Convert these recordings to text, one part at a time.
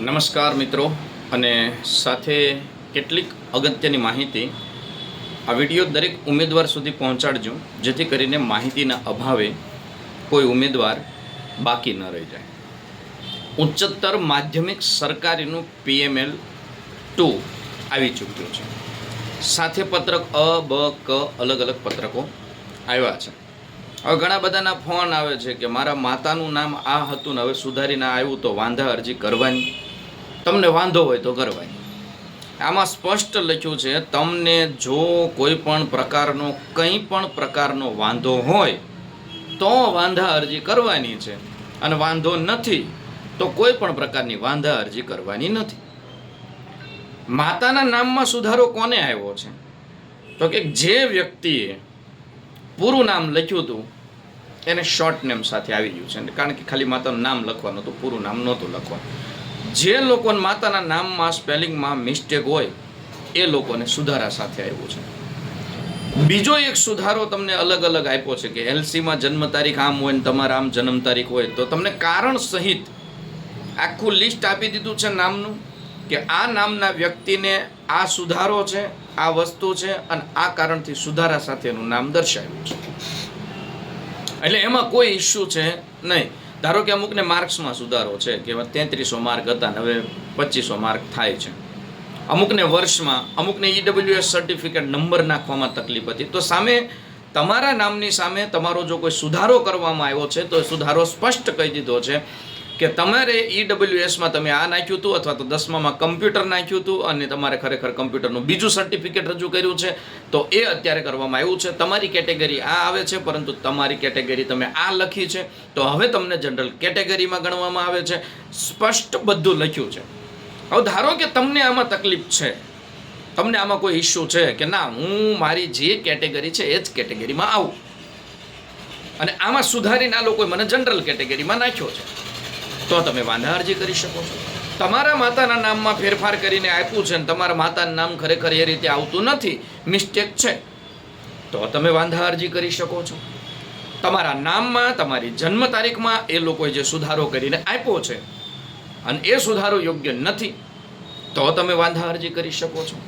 નમસ્કાર મિત્રો, અને સાથે કેટલીક અગત્યની માહિતી આ વીડિયો દરેક ઉમેદવાર સુધી પહોંચાડજો, જેથી કરીને માહિતીના અભાવે કોઈ ઉમેદવાર બાકી ન રહી જાય. ઉચ્ચતર માધ્યમિક સરકારીનું પીએમએલ ટુ આવી ચૂક્યું છે. સાથે પત્રક અ, બ, ક અલગ અલગ પત્રકો આવ્યા છે. હવે ઘણા બધાના ફોન આવે છે કે મારા માતાનું નામ આ હતું ને હવે સુધારીને આવ્યું તો વાંધા અરજી કરવાની. તમને વાંધો હોય તો કરવાની આમાં સ્પષ્ટ લખ્યું છે, તમને જો કોઈ પણ પ્રકારનો, કંઈ પણ પ્રકારનો વાંધો હોય, તો વાંધા અરજી કરવાની છે. અને વાંધો નથી, તો કોઈ પણ પ્રકારની વાંધા અરજી કરવાની નથી. માતાના નામમાં સુધારો કોને આવ્યો છે? તો કે જે વ્યક્તિએ પૂરું નામ લખ્યું હતું, એને શોર્ટ નેમ સાથે આવી ગયું છે. કારણ કે ખાલી માતાનું નામ લખવાનું હતું, પૂરું નામ નહોતું લખવાનું. જે લોકોને માતાના નામમાં સ્પેલિંગમાં મિસ્ટેક હોય, એ લોકોને સુધારા સાથે આવ્યું છે. બીજો એક સુધારો તમને અલગ અલગ આપ્યો છે કે એલસીમાં જન્મ તારીખ આમ હોય ને તમારા આમ જન્મ તારીખ હોય, તો તમને કારણ સહિત આખું લિસ્ટ આપી દીધું છે નામનું કે આ નામના વ્યક્તિને આ સુધારો છે, આ વસ્તુ છે અને આ કારણથી સુધારા સાથેનું નામ દર્શાવ્યું છે. એટલે એમાં કોઈ ઇસ્યુ છે નહીં. ધારો કે અમુકને માર્ક્સમાં સુધારો છે, કે તેત્રીસો માર્ક હતા હવે પચીસો માર્ક થાય છે. અમુકને વર્ષમાં, અમુકને ઈડબ્લ્યુએસ સર્ટિફિકેટ નંબર નાખવામાં તકલીફ હતી. તો સામે તમારા નામની સામે તમારો જો કોઈ સુધારો કરવામાં આવ્યો છે, તો સુધારો સ્પષ્ટ કહી દીધો છે કે તમારે ઈડબ્લ્યુએસમાં તમે આ નાખ્યું હતું અથવા તો દસમામાં કમ્પ્યુટર નાખ્યું હતું અને તમારે ખરેખર કમ્પ્યુટરનું બીજું સર્ટિફિકેટ રજૂ કર્યું છે, તો એ અત્યારે કરવામાં આવ્યું છે. તમારી કેટેગરી આ આવે છે, પરંતુ તમારી કેટેગરી તમે આ લખી છે. તો હવે તમને જનરલ કેટેગરીમાં ગણવામાં આવે છે. સ્પષ્ટ બધું લખ્યું છે. હવે ધારો કે તમને આમાં તકલીફ છે. તમને આમાં કોઈ ઇસ્યુ છે કે ના, હું મારી જે કેટેગરી છે એ જ કેટેગરીમાં આવું. અને આમાં સુધારીને આ લોકોએ મને જનરલ કેટેગરીમાં નાખ્યો છે. તો તમે વાંધા અરજી કરી શકો છો. તમારા માતાના નામમાં ફેરફાર કરીને આપ્યું છે અને તમારા માતાનું નામ ખરેખર એ રીતે આવતું નથી. મિસ્ટેક છે. તો તમે વાંધા અરજી કરી શકો છો. તમારા નામમાં, તમારી જન્મ તારીખમાં એ લોકોએ જે સુધારો કરીને આપ્યો છે અને એ સુધારો યોગ્ય નથી, તો તમે વાંધા અરજી કરી શકો છો.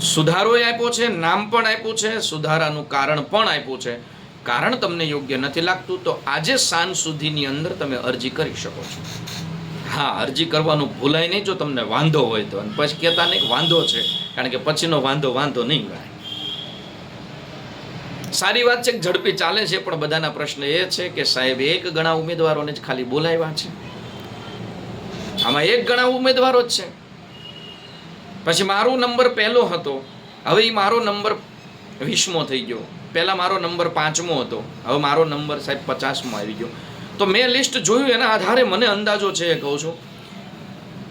સુધારો આપ્યો છે, નામ પણ આપ્યું છે, સુધારાનું કારણ પણ આપ્યું છે. કારણ તમને યોગ્ય નથી લાગતું, તો આજે સાંજ સુધીની અંદર તમે અરજી કરી શકો છો. હા, અરજી કરવાનું ભૂલાય નહીં જો તમને વાંધો હોય તો. અને પછી કહેતા નહીં વાંધો છે, કારણ કે પછીનો વાંધો વાંધો નહીં ગણાય. સારી વાત છે કે ઝડપી ચાલે છે, પણ બધાના પ્રશ્ન એ છે કે સાહેબ એક ગણા ઉમેદવારોને જ ખાલી બોલાવ્યા છે. આમાં એક ગણા ઉમેદવારો જ છે. પછી મારો નંબર પહેલો હતો. હવે એ મારો નંબર વીસમો થઈ ગયો. પહેલાં મારો નંબર પાંચમો હતો. હવે મારો નંબર સાહેબ પચાસમો આવી ગયો. તો મેં લિસ્ટ જોયું, એના આધારે મને અંદાજો છે કહું છું.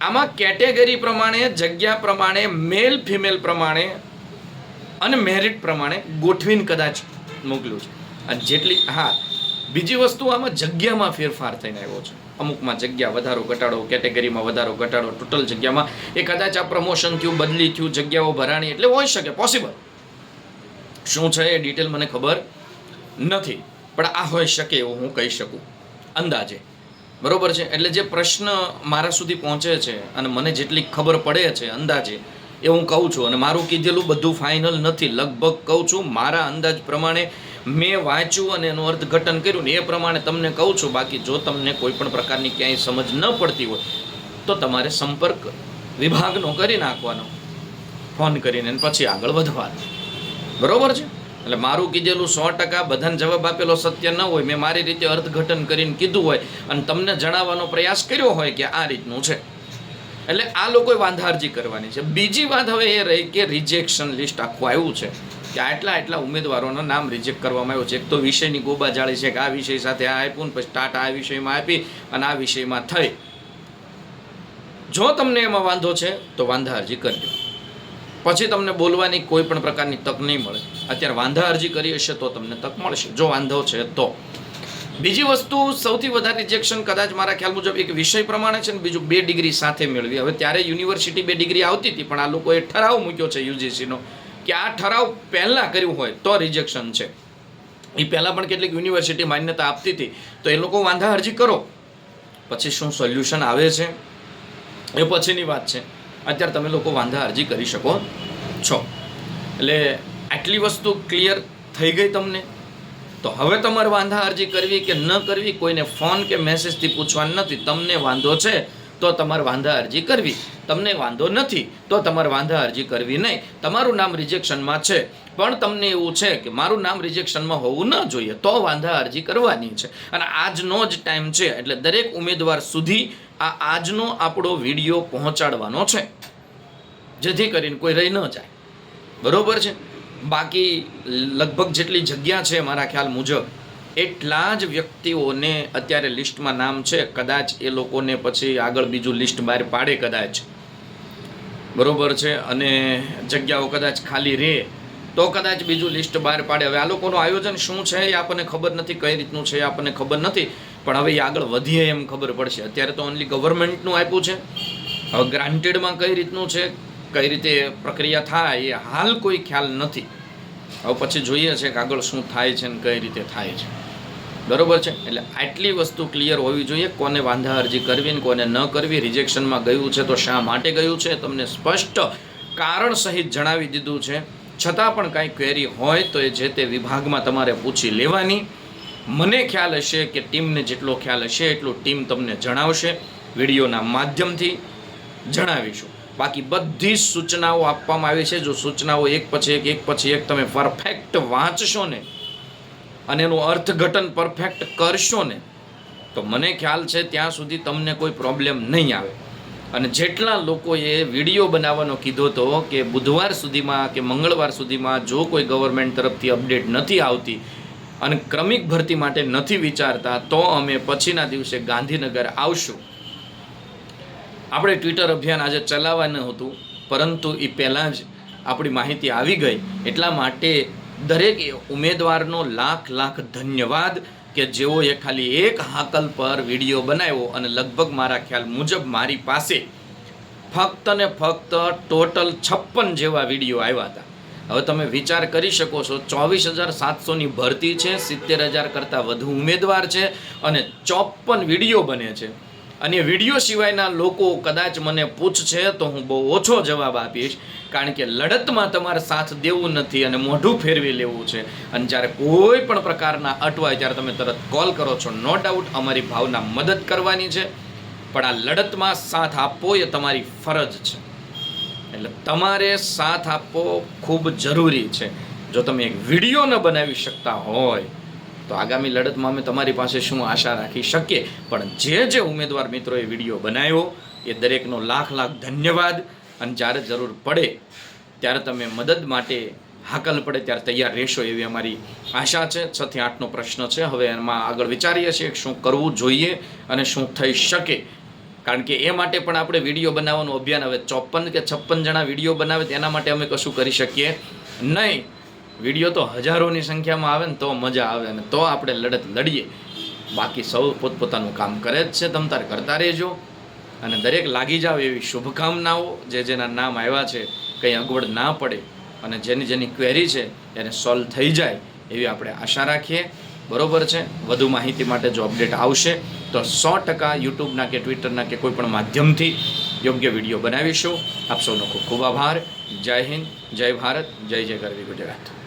આમાં કેટેગરી પ્રમાણે, જગ્યા પ્રમાણે મેલ ફિમેલ પ્રમાણે અને મેરિટ પ્રમાણે ગોઠવીને કદાચ મોકલ્યું છે. અને જેટલી, હા. બીજી વસ્તુ આમાં જગ્યામાં ફેરફાર થઈને આવ્યો છે. અમુકમાં જગ્યા વધારો, ઘટાડો કેટેગરીમાં વધારો, ઘટાડો ટોટલ જગ્યામાં. એ કદાચ આ પ્રમોશન થયું, બદલી થયું, જગ્યાઓ ભરાણી, એટલે હોઈ શકે પોસિબલ શું છે એ ડિટેલ મને ખબર નથી, પણ આ હોઈ શકે એવું હું કહી શકું, અંદાજે. બરોબર છે? એટલે જે પ્રશ્ન મારા સુધી પહોંચે છે અને મને જેટલી ખબર પડે છે અંદાજે, એ હું કહું છું. અને મારું કીધેલું બધું ફાઇનલ નથી. લગભગ કહું છું, મારા અંદાજ પ્રમાણે મેં વાંચ્યું અને એનું અર્થઘટન કર્યું ને એ પ્રમાણે તમને કહું છું. બાકી જો તમને કોઈ પણ પ્રકારની ક્યાંય સમજ ન પડતી હોય, તો તમારે સંપર્ક વિભાગનો કરી નાખવાનો. ફોન કરીને પછી આગળ વધવાનું. બરોબર છે? એટલે મારું કીધેલું સો ટકા બધાને જવાબ આપેલો સત્ય ન હોય, મેં મારી રીતે અર્થઘટન કરીને કીધું હોય અને તમને જણાવવાનો પ્રયાસ કર્યો હોય કે આ રીતનું છે. એટલે આ લોકોએ વાંધારજી કરવાની છે. બીજી વાત હવે એ રહી કે રિજેક્શન લિસ્ટ આખું આવ્યું છે. કે આટલા આટલા ઉમેદવારોના નામ રિજેક્ટ કરવામાં આવ્યું છે. એક તો વિષયની ગોબા જાળી છે કે આ વિષય સાથે આ આપ્યું ને પછી સ્ટાર્ટ આ વિષયમાં આપી અને આ વિષયમાં થઈ. જો તમને એમાં વાંધો છે, તો વાંધા અરજી કરજો. પછી તમને બોલવાની કોઈ પણ પ્રકારની તક નહીં મળે. અત્યારે વાંધા અરજી કરી હશે તો તમને તક મળશે. જો વાંધો છે તો. બીજી વસ્તુ સૌથી વધારે રિજેક્શન કદાચ મારા ખ્યાલ મુજબ એક વિષય પ્રમાણે છે ને બીજું બે ડિગ્રી સાથે મેળવી. હવે ત્યારે યુનિવર્સિટી બે ડિગ્રી આવતી હતી, પણ આ લોકોએ ઠરાવ મૂક્યો છે યુજીસીનો કે આ ઠરાવ પહેલાં કર્યું હોય તો રિજેક્શન છે. એ પહેલાં પણ કેટલીક યુનિવર્સિટી માન્યતા આપતી હતી. તો એ લોકો વાંધા અરજી કરો. પછી શું સોલ્યુશન આવે છે? એ પછીની વાત છે. અત્યારે તમે લોકો વાંધા અરજી કરી શકો છો. એટલે આટલી વસ્તુ ક્લિયર થઈ ગઈ તમને? તો હવે તમારે વાંધા અરજી કરવી કે ન કરવી, કોઈને ફોન કે મેસેજથી પૂછવાનું નથી, તમને વાંધો છે તો તમારે વાંધા અરજી કરવી. તમને વાંધો નથી તો તમારે વાંધા અરજી કરવી નહીં. તમારું નામ રિજેક્શનમાં છે. પણ તમને એવું છે કે મારું નામ રિજેક્શનમાં હોવું ન જોઈએ તો વાંધા અરજી કરવાની છે. અને આજનો જ ટાઈમ છે, એટલે દરેક ઉમેદવાર સુધી આ આજનો આપણો વીડિયો પહોંચાડવાનો છે. જેથી કરીને કોઈ રહી ન જાય. બરોબર છે? બાકી લગભગ જેટલી જગ્યા છે મારા ખ્યાલ મુજબ, એટલા જ વ્યક્તિઓને અત્યારે લિસ્ટમાં નામ છે. કદાચ એ લોકોને પછી આગળ બીજું લિસ્ટ બહાર પાડે કદાચ. બરોબર છે? અને જગ્યાઓ કદાચ ખાલી રહે, તો કદાચ બીજું લિસ્ટ બહાર પાડે. હવે આ લોકોનું આયોજન શું છે એ આપણને ખબર નથી, કઈ રીતનું છે એ આપણને ખબર નથી. પણ હવે એ આગળ વધીએ એમ ખબર પડશે. અત્યારે તો ઓનલી ગવર્મેન્ટનું આપ્યું છે. હવે ગ્રાન્ટેડમાં કઈ રીતનું છે, કઈ રીતે પ્રક્રિયા થાય, એ હાલ કોઈ ખ્યાલ નથી. હવે પછી જોઈએ છે કે આગળ શું થાય છે ને કઈ રીતે થાય છે. બરોબર છે? એટલે આટલી વસ્તુ ક્લિયર હોવી જોઈએ, કોને વાંધા અરજી કરવી ને કોને ન કરવી રિજેક્શનમાં ગયું છે તો શા માટે ગયું છે, તમને સ્પષ્ટ કારણ સહિત જણાવી દીધું છે. છતાં પણ કાંઈ ક્વેરી હોય તો એ જે તે વિભાગમાં તમારે પૂછી લેવાની. મને ખ્યાલ હશે કે ટીમને જેટલો ખ્યાલ હશે એટલું ટીમ તમને જણાવશે. વિડીયોના માધ્યમથી જણાવીશું. બાકી બધી જ સૂચનાઓ આપવામાં આવી છે. જો સૂચનાઓ એક પછી એક એક પછી એક તમે પરફેક્ટ વાંચશો ને અને એનું અર્થઘટન પરફેક્ટ કરશો ને, તો મને ખ્યાલ છે ત્યાં સુધી તમને કોઈ પ્રોબ્લેમ નહીં આવે. અને જેટલા લોકોએ વીડિયો બનાવવાનો કીધો તો કે બુધવાર સુધીમાં કે મંગળવાર સુધીમાં જો કોઈ ગવર્મેન્ટ તરફથી અપડેટ નથી આવતી અને ક્રમિક ભરતી માટે નથી વિચારતા, તો અમે પછીના દિવસે ગાંધીનગર આવશું. આપણે ટ્વિટર અભિયાન આજે ચલાવવાનું હતું, પરંતુ એ પહેલાં જ આપણી માહિતી આવી ગઈ. એટલા માટે દરેક ઉમેદવારનો લાખ લાખ ધન્યવાદ કે જેઓએ ખાલી એક હાકલ પર વીડિયો બનાવ્યો અને લગભગ મારા ખ્યાલ મુજબ મારી પાસે ફક્ત ને ફક્ત ટોટલ છપ્પન જેવા વીડિયો આવ્યા હતા. હવે તમે વિચાર કરી શકો છો, ચોવીસ હજાર સાતસોની ભરતી છે, સિત્તેર હજાર કરતાં વધુ ઉમેદવાર છે અને ચોપન વીડિયો બને છે. અને વીડિયો સિવાયના લોકો કદાચ મને પૂછશે તો હું બહુ ઓછો જવાબ આપીશ, કારણ કે લડતમાં તમારે સાથ દેવું નથી અને મોઢું ફેરવી લેવું છે. અને જ્યારે કોઈ પણ પ્રકારના અટવાય ત્યારે તમે તરત કોલ કરો છો. નો ડાઉટ, અમારી ભાવના મદદ કરવાની છે, પણ આ લડતમાં સાથ આપવો એ તમારી ફરજ છે. એટલે તમારે સાથ આપવો ખૂબ જરૂરી છે. જો તમે એક વીડિયો ન બનાવી શકતા હોય, તો આગામી લડતમાં અમે તમારી પાસે શું આશા રાખી શકીએ? પણ જે જે ઉમેદવાર મિત્રોએ વીડિયો બનાવ્યો, એ દરેકનો લાખ લાખ ધન્યવાદ. અને જ્યારે જરૂર પડે, ત્યારે તમે મદદ માટે હાકલ પડે, ત્યારે તૈયાર રહેશો એવી અમારી આશા છે. છ થી આઠનો પ્રશ્ન છે. હવે એમાં આગળ વિચારીએ છીએ શું કરવું જોઈએ અને શું થઈ શકે. કારણ કે એ માટે પણ આપણે વીડિયો બનાવવાનું અભિયાન હવે ચોપન કે છપ્પન જણા વીડિયો બનાવે તેના માટે અમે કશું કરી શકીએ નહીં. વીડિયો તો હજારોની સંખ્યામાં આવે ને તો મજા આવે ને તો આપણે લડત લડીએ. બાકી સૌ પોતપોતાનું કામ કરે જ છે, તમ તાર કરતા રહેજો. અને દરેક લાગી જાવ એવી શુભકામનાઓ જે જેના નામ આવ્યા છે, કંઈ અગવડ ના પડે અને જેની જેની ક્વેરી છે, એને સોલ્વ થઈ જાય એવી આપણે આશા રાખીએ. બરોબર છે? વધુ માહિતી માટે જો અપડેટ આવશે, તો સો ટકા યુટ્યુબના કે ટ્વિટરના કે કોઈ પણ માધ્યમથી યોગ્ય વીડિયો બનાવીશું. આપ સૌનો ખૂબ ખૂબ આભાર. જય હિન્દ, જય ભારત, જય જય ગરવી ગુજરાત.